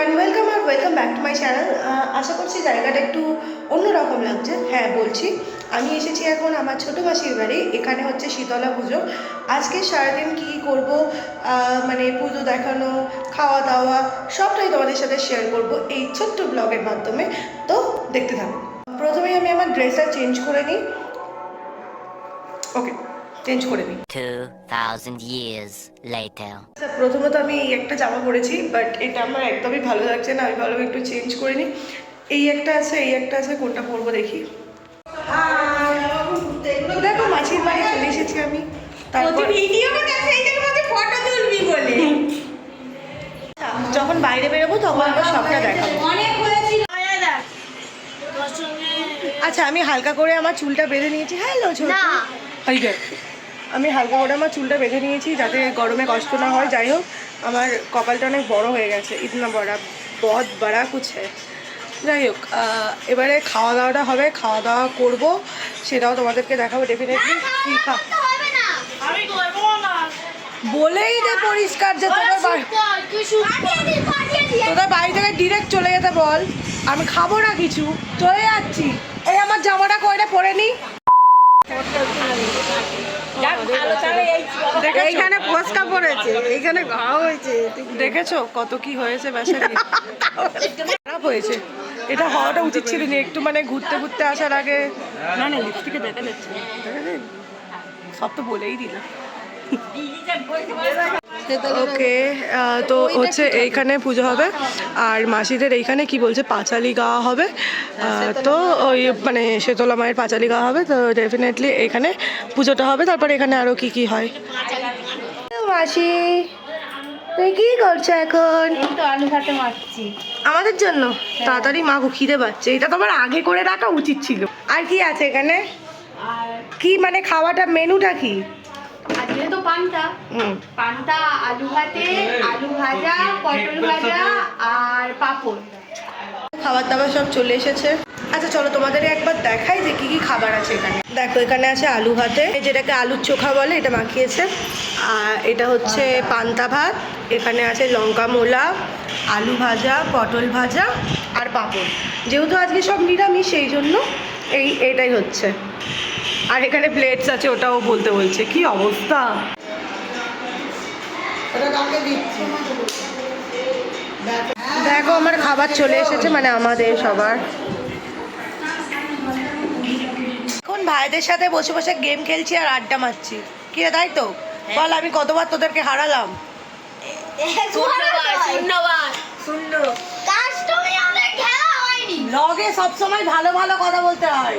Everyone welcome R welcome back to my channel আশা করছি জায়গাটা একটু অন্যরকম লাগছে। হ্যাঁ বলছি, আমি এসেছি এখন আমার ছোটো মাসির বাড়ি, এখানে হচ্ছে শীতলা পুজো। আজকে সারাদিন কী করব মানে পুজো দেখানো, খাওয়া দাওয়া, সবটাই তোমাদের সাথে শেয়ার করব এই ছোট্ট ব্লগের মাধ্যমে। তো দেখতে থাকো। প্রথমেই আমি আমার ড্রেসটা চেঞ্জ করে নিই। ওকে চেঞ্জ করে নিই। 2,000 years later. আচ্ছা প্রথমত আমি এই একটা জামা পরেছি বাট এটা আমার একদমই ভালো লাগছে না আমি ভালো একটু চেঞ্জ করে নিই। এই একটা আছে এই একটা আছে কোনটা পরবো দেখি। দেখো মাছির বাড়ি চলে এসেছি আমি। তারপর যখন বাইরে বেরোবো তখন আমরা সবটা দেখাবো। আচ্ছা আমি হালকা করে আমার চুলটা বেঁধে নিয়েছি। হ্যালো ছোট। দেখ আমি হালকা করে আমার চুলটা বেঁধে নিয়েছি যাতে গরমে কষ্ট না হয়। যাই হোক আমার কপালটা অনেক বড় হয়ে গেছে। ইতনা বড়া বদ বড়া কুছ যাই হোক এবারে খাওয়া দাওয়াটা হবে খাওয়া দাওয়া করব। সেটাও তোমাদেরকে দেখাবো ডেফিনেটলি কী খা বলেই দে পরিষ্কার যে তোদের বাড়ি তোদের বাড়ি থেকে ডিরেক্ট চলে যেতে বল। আমি খাব না কিছু। চলে যাচ্ছি। এই আমার জামাটা কয়টা পরে নি। এইখানে ফসকা পড়েছে এইখানে ঘা হয়েছে দেখেছ কত কি হয়েছে বেচারি খারাপ হয়েছে। এটা হওয়াটা উচিত ছিল না একটু মানে ঘুরতে ঘুরতে আসার আগে। না না লিপস্টিকে দেখা যাচ্ছে? সব তো বলেই দিলাম। ওকে তো হচ্ছে এইখানে পুজো হবে। আর মাসিদের এইখানে কি বলছে? পাঁচালি গাওয়া হবে। তো ওই মানে শেতলা মায়ের পাঁচালি গাওয়া হবে। তো ডেফিনেটলি এখানে পুজোটা হবে। তারপর এখানে আরও কি কি হয়? মাসি তুমি কি করছ এখন? আলু ভাতে মারছি আমাদের জন্য? তাড়াতাড়ি মা খিদে পাচ্ছে। এটা তো আমার আগে করে রাখা উচিত ছিল। আর কি আছে এখানে? আর কি মানে খাওয়াটা মেনুটা কি? আজকে তো পান্তা। পান্তা আলু ভাতে আলু ভাজা পটল ভাজা আর পাঁপড়। খাবার দাবার সব চলে এসেছে। আচ্ছা চলো তোমাদের একবার দেখাই যে কি কি খাবার আছে এখানে। দেখো এখানে আছে আলু ভাতে। যেটাকে আলুর চোখা বলে এটা মাখিয়েছে। আর এটা হচ্ছে পান্তা ভাত। এখানে আছে লঙ্কা মোলা আলু ভাজা পটল ভাজা আর পাঁপড়। যেহেতু আজকে সব নিরামিষ সেই জন্য এই এটাই হচ্ছে। আর এখানে প্লেটস আছে ওটাও বলতে বলছে। কি অবস্থা? দেখো আমার খাবার চলে এসেছে মানে আমাদের সবার। এখন ভাইদের সাথে বসে বসে গেম খেলছি আর আড্ডা মারছি। কি তাই তো? বল আমি কতবার তোদেরকে হারালাম? শূন্য। লগে সবসময় ভালো ভালো কথা বলতে হয়।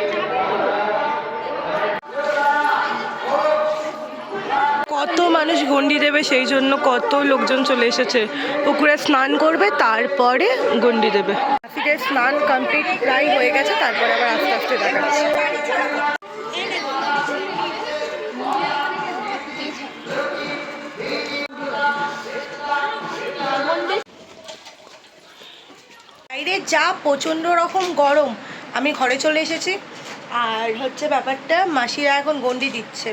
কত মানুষ গন্ডি দেবে সেই জন্য কত লোকজন চলে এসেছে। পুকুরে স্নান করবে, তারপরে গন্ডি দেবে। নাসিরের স্নান কমপ্লিট প্রায় হয়ে গেছে, তারপরে আবার আস্তে আস্তে দেখাচ্ছি। বাইরে যা প্রচণ্ড রকম গরম, আমি ঘরে চলে এসেছি। আর হচ্ছে ব্যাপারটা মাসিরা এখন গন্ডি দিচ্ছে।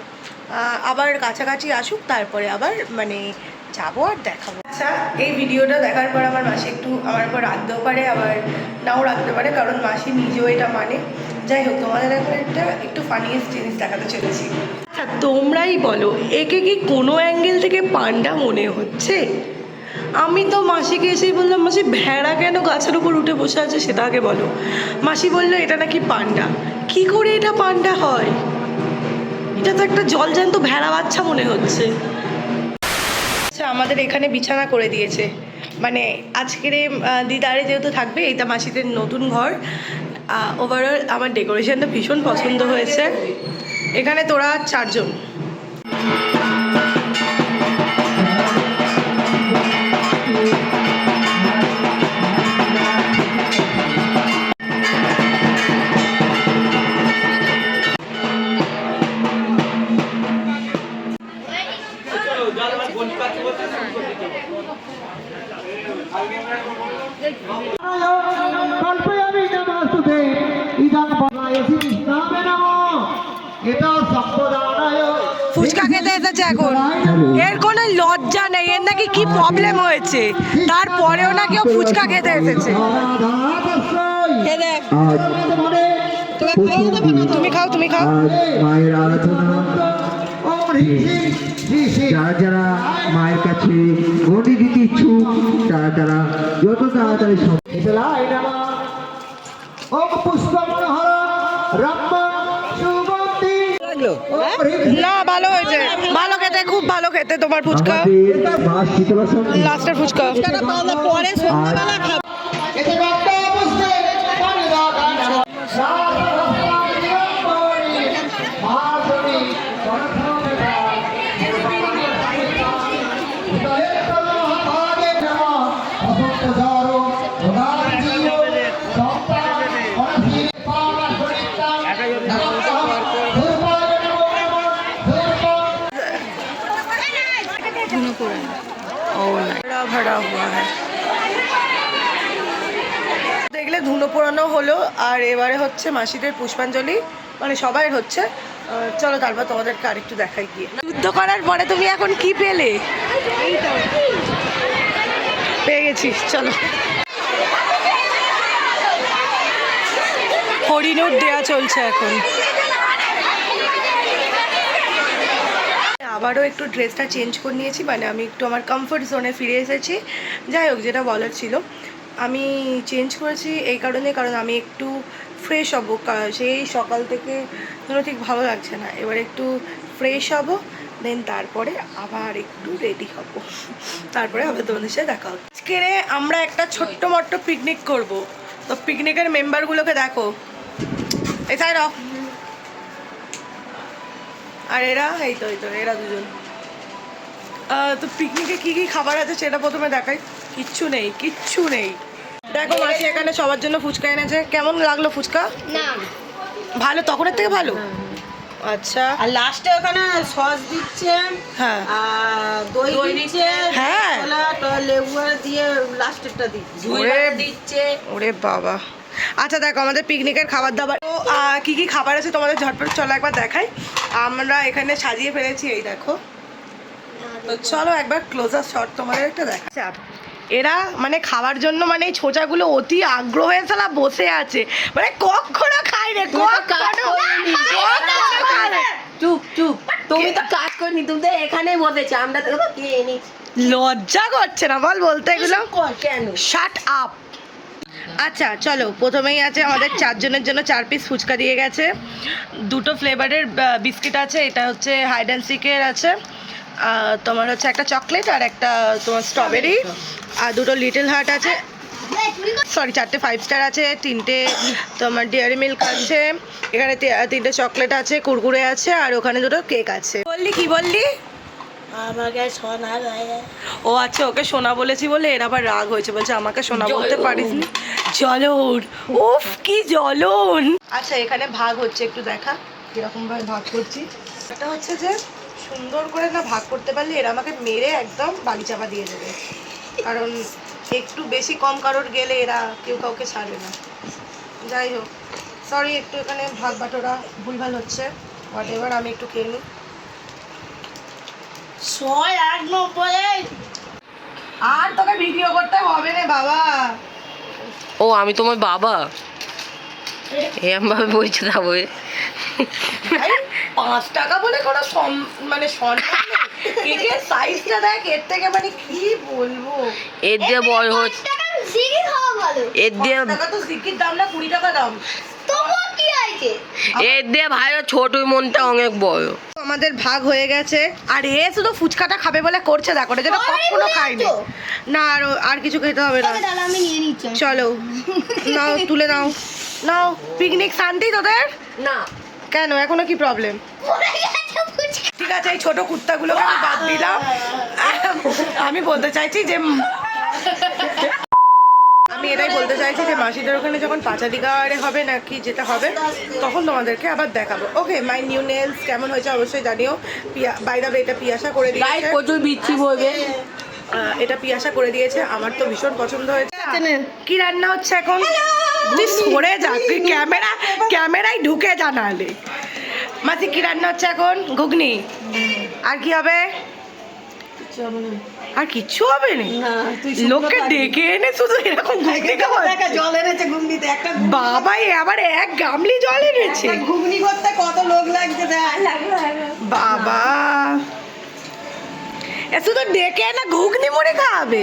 আবার কাছাকাছি আসুক, তারপরে আবার মানে যাব আর দেখাবো। আচ্ছা এই ভিডিওটা দেখার পর আমার মাসি একটু আমার উপর রাখতেও পারে, আবার নাও রাখতে পারে, কারণ মাসি নিজেও এটা মানে। যাই হোক, তোমাদের এখন একটা একটু ফানিয়েস্ট জিনিস দেখাতে চলেছি। আচ্ছা তোমরাই বলো, একে কি কোনো অ্যাঙ্গেল থেকে পান্ডা মনে হচ্ছে? আমি তো মাসিকে এসেই বললাম, মাসি, ভেড়া কেন গাছের উপর উঠে বসে আছে সেটা আগে বলো। মাসি বলল, এটা নাকি পান্ডা। কি করে এটা পান্ডা হয়? এটা তো একটা জলজ্যান্ত ভেড়া বাচ্চা মনে হচ্ছে। আচ্ছা আমাদের এখানে বিছানা করে দিয়েছে। মানে আজকের দিদারে যেহেতু থাকবে, এইটা মাসিদের নতুন ঘর। ওভারঅল আমার ডেকোরেশনটা ভীষণ পছন্দ হয়েছে। এখানে তোরা চারজন। এর কোনো লজ্জা নেই এর নাকি কি প্রবলেম হয়েছে? তারপরেও নাকি ও ফুচকা খেতে এসেছে। তুমি খাও তুমি খাও। মায়ের আরাধনা যারা যারা মায়ের কাছে গণি দিতে ইচ্ছুক তারা তারা যত তাড়াতাড়ি ওম পুষ্প মনোহর রম্য সুগন্ধি না, ভালো হয়েছে। ভালো খেতে, খুব ভালো খেতে তোমার ফুচকা। লাস্টের ফুচকা। পরে সন্ধ্যাবেলা খাব এতে গঙ্গা পুষ্পে পরিদাকানা भरा भरा हुआ है দেখলে ধুনো পোড়ানো হলো আর এবারে হচ্ছে মাসিদের পুষ্পাঞ্জলি মানে সবাই হচ্ছে আহ, চলো তারপর তোমাদেরকে আরেকটু দেখাই গিয়ে যুদ্ধ করার পরে তুমি এখন কি পেলে পেয়ে গেছি চলো হরিণুর দেয়া চলছে এখন আবারও একটু ড্রেসটা চেঞ্জ করে নিয়েছি মানে আমি একটু আমার কমফোর্ট জোনে ফিরে এসেছি। যাই হোক, যেটা বলার ছিল, আমি চেঞ্জ করেছি এই কারণে, কারণ আমি একটু ফ্রেশ হব। সেই সকাল থেকে কোনো ঠিক ভালো লাগছে না, এবার একটু ফ্রেশ হব দেন তারপরে আবার একটু রেডি হব। তারপরে আবার তোমাদের সাথে দেখা হবে। আজকে আমরা একটা ছোট্ট মট্ট পিকনিক করব। তো পিকনিকের মেম্বারগুলোকে দেখো। অফ আর এরা এই তো এই তো এরা দুজন। তো পিকনিকে কি কি খাবার আছে সেটা প্রথমে দেখাই। কিচ্ছু নেই কিচ্ছু নেই। দেখো মাসি এখানে সবার জন্য ফুচকা এনেছে। কেমন লাগল ফুচকা? না। ভালো? তখনের থেকে ভালো? আচ্ছা। আর লাস্টে ওখানে সস দিচ্ছে হ্যাঁ। আর দই দিচ্ছে হ্যাঁ। লেবু আর দিয়ে লাস্টেরটা দিচ্ছে। দিচ্ছে। ওরে বাবা। আচ্ছা দেখো আমাদের পিকনিকের খাবার দাবার। তো কি কি খাবার আছে তোমাদের ঝটপট চলো একবার দেখাই। আমরা এখানে সাজিয়ে ফেলেছি এই দেখো। তো চলো একবার ক্লোজার শট তোমাদের একটা দেখা আচ্ছা, এরা মানে খাওয়ার জন্য মানে এই ছোচাগুলো অতি আগ্রহে সালা বসে আছে। মানে কখনো খায় রে। চুপ চুপ। তুমি তো কাজ করিনি তুমি তো এখানেই বসেছো। আমরা তো লজ্জা করছে না বল বলতে এগুলো। কেন? শাট আপ আচ্ছা চলো প্রথমেই আছে আমাদের চারজনের জন্য চার পিস ফুচকা দিয়ে গেছে। দুটো ফ্লেভারের বিস্কিট আছে এটা হচ্ছে হাইড অ্যান্ড সিকের আছে। তোমার হচ্ছে একটা চকলেট আর একটা তোমার স্ট্রবেরি আর দুটো লিটল হার্ট আছে। সরি চারটে ফাইভ স্টার আছে তিনটে তোমার ডেয়ারি মিল্ক আছে। এখানে তিনটে চকলেট আছে কুরকুরে আছে আর ওখানে দুটো কেক আছে। বললি কি বললি? আমাকে সোনা ও আচ্ছা ওকে সোনা বলেছি বলে এর আবার রাগ হয়েছে বলছে আমাকে সোনা বলতে পারিস নি জলন। উফ কি জলন। আচ্ছা এখানে ভাগ হচ্ছে একটু দেখা। কীরকম ভাবে ভাগ করছি? এটা হচ্ছে যে সুন্দর করে না ভাগ করতে পারলে এরা আমাকে মেরে একদম বাড়ি চাপা দিয়ে দেবে। কারণ একটু বেশি কম কারোর গেলে এরা কেউ কাউকে ছাড়বে না। যাই হোক সরি একটু এখানে ভাগ বাটোরা ভুলভাল হচ্ছে। হোয়াট এবার আমি একটু খেয়ে নিই। ছয় আট নব্বই। আর তোকে ভিডিও করতে হবে না বাবা। ও আমি তোমার বাবা? এরম ভাবে বলছো তা বই পাঁচ টাকা বলে কোনো সম- মানে। সাইজটা দেখ এর থেকে মানে কি বলব? এর দিয়ে বড় হচ্ছে। এর দিয়ে তো দাম না কুড়ি টাকা দাম। এর দিয়ে ভাই ছোট মনটা অনেক বড়। আমাদের ভাগ হয়ে গেছে। আর এ শুধু ফুচকাটা খাবে বলে করছে দেখো অনেক কখনো খায়নি। না আর আর কিছু খেতে হবে না। আমি নিয়ে নিচ্ছি। চলো নাও তুলে নাও। নাও পিকনিক শান্তি তোদের? না। কেন এখনও কি প্রবলেম। ঠিক আছে এই ছোট কুত্তাগুলোকে আমি বাদ দিলাম। আমি বলতে চাইছি যে আমি এটাই বলতে চাইছি যে মাসিদের ওখানে যখন পাঁচাদিগারে হবে নাকি যেটা হবে তখন তোমাদেরকে আবার দেখাবো। ওকে মাই নিউ নেলস কেমন হয়েছে অবশ্যই জানিও। পিয়া বাই দা এটা পিয়াসা করে দিয়েছে। প্রচুর বিচ্ছি বলবে এটা পিয়াসা করে দিয়েছে। আমার তো ভীষণ পছন্দ হয়েছে। কি রান্না হচ্ছে এখন? তুই সরে যা তুই ক্যামেরা ক্যামেরায় ঢুকে জানালে মাসি কি রান্না হচ্ছে এখন? ঘুগনি। আর কি হবে? আর কিচ্ছু হবে না। লোককে ডেকে এনে শুধু এরকম। জল এনেছে ঘুগনিতে একটা বাবা আবার এক গামলি জল এনেছে। ঘুগনি করতে কত লোক লাগছে দেখ। বাবা। এ শুধু ডেকে না ঘুগনি মুড়ি খাওয়াবে।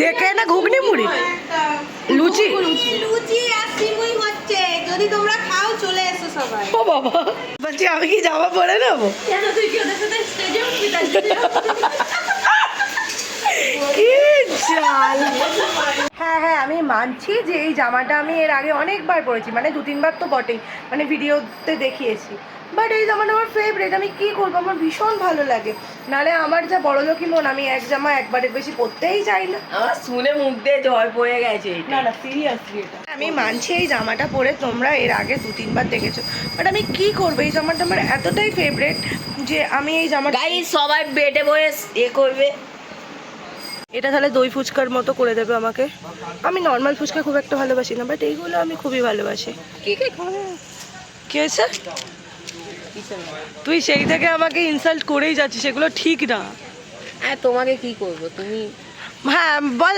ডেকে না ঘুগনি মুড়ি। লুচি। লুচি আর সিমুই হচ্ছে। যদি তোমরা খাও চলে এসো সবাই। ও বাবা। বলছি আমি কি জামা পরে নেব? কেন তুই কি ওদের সাথে স্টেজে উঠবি? কি জাল হ্যাঁ হ্যাঁ আমি মানছি যে এই জামাটা আমি এর আগে অনেকবার পরেছি মানে দু তিনবার তো বটেই মানে ভিডিওতে দেখিয়েছি। বাট এই জামাটা আমার ফেভারিট আমি কি করব? আমার ভীষণ ভালো লাগে। নালে আমার যা বড় লোকই মন আমি এক জামা একবারের বেশি পরতেই চাই না। আমার শুনে মুখ দিয়ে জল পড়ে গেছে না না সিরিয়াসলি এটা। আমি মানছি এই জামাটা পরে তোমরা এর আগে দু তিনবার দেখেছ। বাট আমি কি করব? এই জামাটা আমার এতটাই ফেভারিট যে আমি এই জামাটা সবাই বেটে বয়ে এ করবে। এটা তাহলে দই ফুচকার মতো করে দেবে আমাকে। আমি নর্মাল ফুচকা খুব একটা ভালোবাসি না বাট এইগুলো আমি খুবই ভালোবাসি। কে হয়েছে? তুই সেই থেকে আমাকে ইনসাল্ট করেই যাচ্ছিস সেগুলো ঠিক না। হ্যাঁ তোমাকে কি করব? তুমি হ্যাঁ বল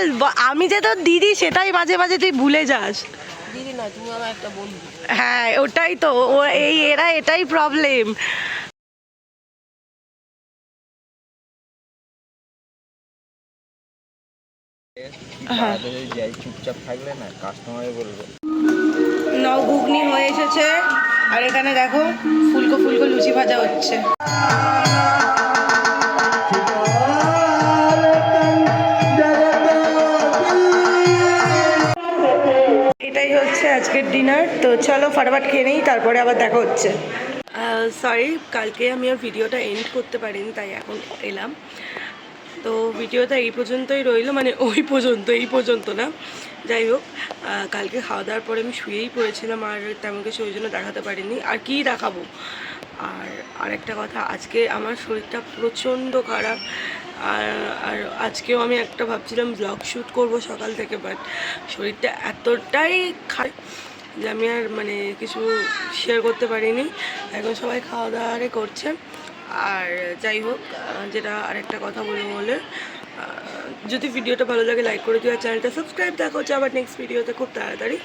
আমি যে তোর দিদি সেটাই মাঝে মাঝে তুই ভুলে যাস। দিদি না তুমি আমার একটা বন্ধু। হ্যাঁ ওটাই তো ও এই এরা এটাই প্রবলেম চুপচাপ থাকলে না কাস্টমারে বলবে নও, ঘুগনি হয়ে এসেছে। আর এখানে দেখো, ফুলকো ফুলকো লুচি ভাজা হচ্ছে। এটাই হচ্ছে আজকের ডিনার তো চলো, ফটাফট খেয়ে নেই, তারপরে আবার দেখা হচ্ছে। সরি কালকে আমি আর ভিডিওটা এন্ড করতে পারিনি, তাই এখন এলাম। তো ভিডিওটা এই পর্যন্তই রইল মানে ওই পর্যন্ত, এই পর্যন্ত না। যাই হোক কালকে খাওয়া দাওয়ার পরে আমি শুয়েই পড়েছিলাম আর তেমন কিছু ওই জন্য দেখাতে পারিনি। আর কী দেখাবো? আর আরেকটা কথা, আজকে আমার শরীরটা প্রচণ্ড খারাপ। আর আর আজকেও আমি একটা ভাবছিলাম ব্লগ শ্যুট করব সকাল থেকে বাট শরীরটা এতটাই খারাপ যে আমি আর মানে কিছু শেয়ার করতে পারিনি। এখন সবাই খাওয়া দাওয়ারে করছে। আর যাই হোক যেটা আরেকটা কথা বলব বলে যদি ভিডিওটা ভালো লাগে লাইক করে দিও আর চ্যানেলটা সাবস্ক্রাইব দেখা হচ্ছে আবার নেক্সট ভিডিওতে খুব তাড়াতাড়ি।